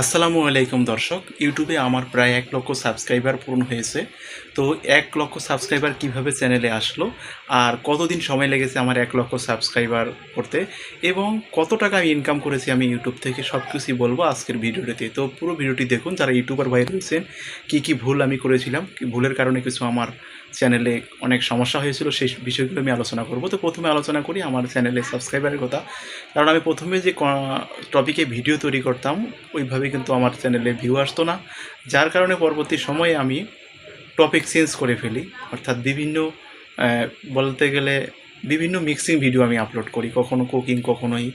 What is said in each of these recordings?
আসসালামু আলাইকুম দর্শক। ইউটিউবে আমার প্রায় এক লক্ষ সাবস্ক্রাইবার পূরণ হয়েছে। তো এক লক্ষ সাবস্ক্রাইবার কীভাবে চ্যানেলে আসলো? আর কতদিন সময় লেগেছে আমার এক লক্ষ সাবস্ক্রাইবার করতে? এবং কত টাকা আমি ইনকাম করেছি আমি ইউটিউব থেকে সব কিছুই বলব আজকের ভিডিওটিতে। তো পুরো ভিডিওটি দেখুন, যারা ইউটিউবার বাইরে রয়েছেন, কী কী ভুল আমি করেছিলাম ভুলের কারণে কিছু আমার চ্যানেলে অনেক সমস্যা হয়েছিল, সেই বিষয়গুলো আমি আলোচনা করব। তো প্রথমে আলোচনা করি আমার চ্যানেলে সাবস্ক্রাইবারের কথা। কারণ আমি প্রথমে যে টপিকে ভিডিও তৈরি করতাম, ওইভাবে কিন্তু আমার চ্যানেলে ভিউ আসতো না। যার কারণে পরবর্তী সময়ে আমি টপিক চেঞ্জ করে ফেলি। অর্থাৎ বিভিন্ন বলতে গেলে বিভিন্ন মিক্সিং ভিডিও আমি আপলোড করি, কখনো কুকিং কখনোই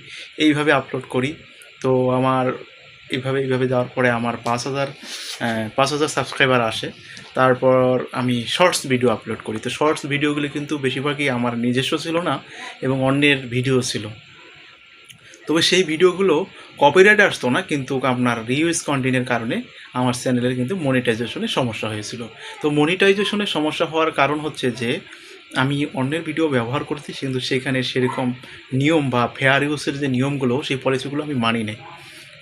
এইভাবে আপলোড করি। তো আমার এইভাবে এইভাবে যাওয়ার পরে আমার পাঁচ হাজার পাঁচ হাজার সাবস্ক্রাইবার আসে। তারপর আমি শর্টস ভিডিও আপলোড করি। তো শর্টস ভিডিওগুলি কিন্তু বেশিরভাগই আমার নিজস্ব ছিল না এবং অন্যের ভিডিও ছিল। তবে সেই ভিডিওগুলো কপিরাইট আসতো না, কিন্তু আপনার রিউজ কন্টেন্টের কারণে আমার চ্যানেলের কিন্তু মনিটাইজেশনের সমস্যা হয়েছিল। তো মনিটাইজেশনের সমস্যা হওয়ার কারণ হচ্ছে যে, আমি অন্যের ভিডিও ব্যবহার করছি, কিন্তু সেখানে সেরকম নিয়ম বা ফেয়ার ইউজের যে নিয়মগুলো, সেই পলিসিগুলো আমি মানি নাই।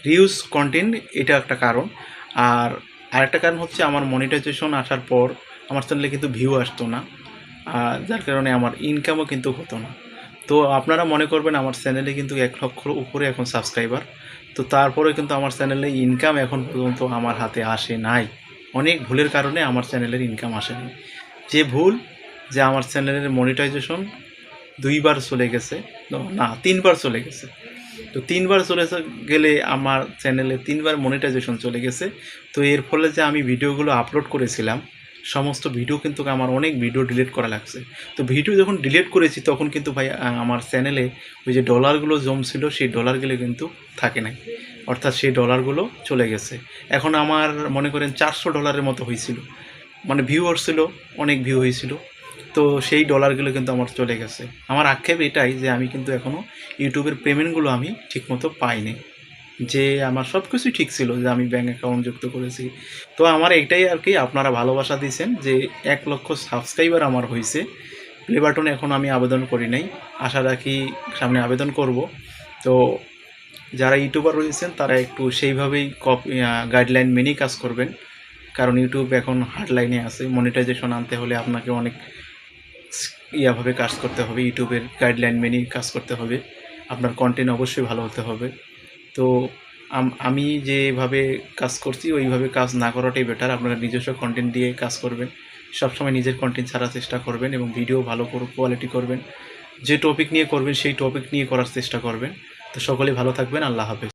রিউজ কন্টেন্ট এটা একটা কারণ। আর আরেকটা কারণ হচ্ছে আমার মনিটাইজেশন আসার পর আমার চ্যানেলে কিন্তু ভিউ আসতো না। যার কারণে আমার ইনকামও কিন্তু হতো না। তো আপনারা মনে করবেন আমার চ্যানেলে কিন্তু এক লক্ষর উপরে এখন সাবস্ক্রাইবার তো তারপরে কিন্তু আমার চ্যানেলে ইনকাম এখন পর্যন্ত আমার হাতে আসে নাই। অনেক ভুলের কারণে আমার চ্যানেলের ইনকাম আসেনি যে ভুল, যে আমার চ্যানেলের মনিটাইজেশন দুইবার চলে গেছে, না, তিনবার চলে গেছে। তো তিনবার চলে গেলে আমার চ্যানেলে তিনবার মনিটাইজেশন চলে গেছে। তো এর ফলে যে আমি ভিডিওগুলো আপলোড করেছিলাম, সমস্ত ভিডিও কিন্তু আমার অনেক ভিডিও ডিলিট করা লাগছে। তো ভিডিও যখন ডিলিট করেছি, তখন কিন্তু ভাই আমার চ্যানেলে ওই যে ডলারগুলো জমছিল, সেই ডলারগুলো কিন্তু থাকে নাই। অর্থাৎ সেই ডলারগুলো চলে গেছে। এখন আমার মনে করেন চারশো ডলারের মতো হয়েছিল। মানে ভিউ আসছিল অনেক ভিউ হয়েছিল। তো সেই ডলারগুলো কিন্তু আমার চলে গেছে। আমার আক্ষেপ এটাই যে আমি কিন্তু এখনও ইউটিউবের পেমেন্টগুলো আমি ঠিকমতো পাইনি। যে আমার সব কিছুই ঠিক ছিল যে আমি ব্যাঙ্ক অ্যাকাউন্ট যুক্ত করেছি। তো আমার এটাই আর কি আপনারা ভালোবাসা দিয়েছেন যে এক লক্ষ সাবস্ক্রাইবার আমার হয়েছে। প্লে বাটনে এখন আমি আবেদন করি নাই। আশা রাখি সামনে আবেদন করব। তো যারা ইউটিউবার রয়েছেন, তারা একটু সেইভাবেই কপ গাইডলাইন মেনেই কাজ করবেন। কারণ ইউটিউব এখন হার্ডলাইনে আছে। মনিটাইজেশন আনতে হলে আপনাকে অনেক ইয়াভাবে কাজ করতে হবে, ইউটিউবের গাইডলাইন মেনেই কাজ করতে হবে। আপনার কন্টেন্ট অবশ্যই ভালো হতে হবে। তো আমি যেভাবে কাজ করছি, ওইভাবে কাজ না করাটাই বেটার আপনারা নিজস্ব কন্টেন্ট দিয়ে কাজ করবেন। সবসময় নিজের কন্টেন্ট ছাড়ার চেষ্টা করবেন এবং ভিডিও ভালো কোয়ালিটি করবেন। যে টপিক নিয়ে করবেন, সেই টপিক নিয়ে করার চেষ্টা করবেন। তো সকলে ভালো থাকবেন। আল্লাহ হাফেজ।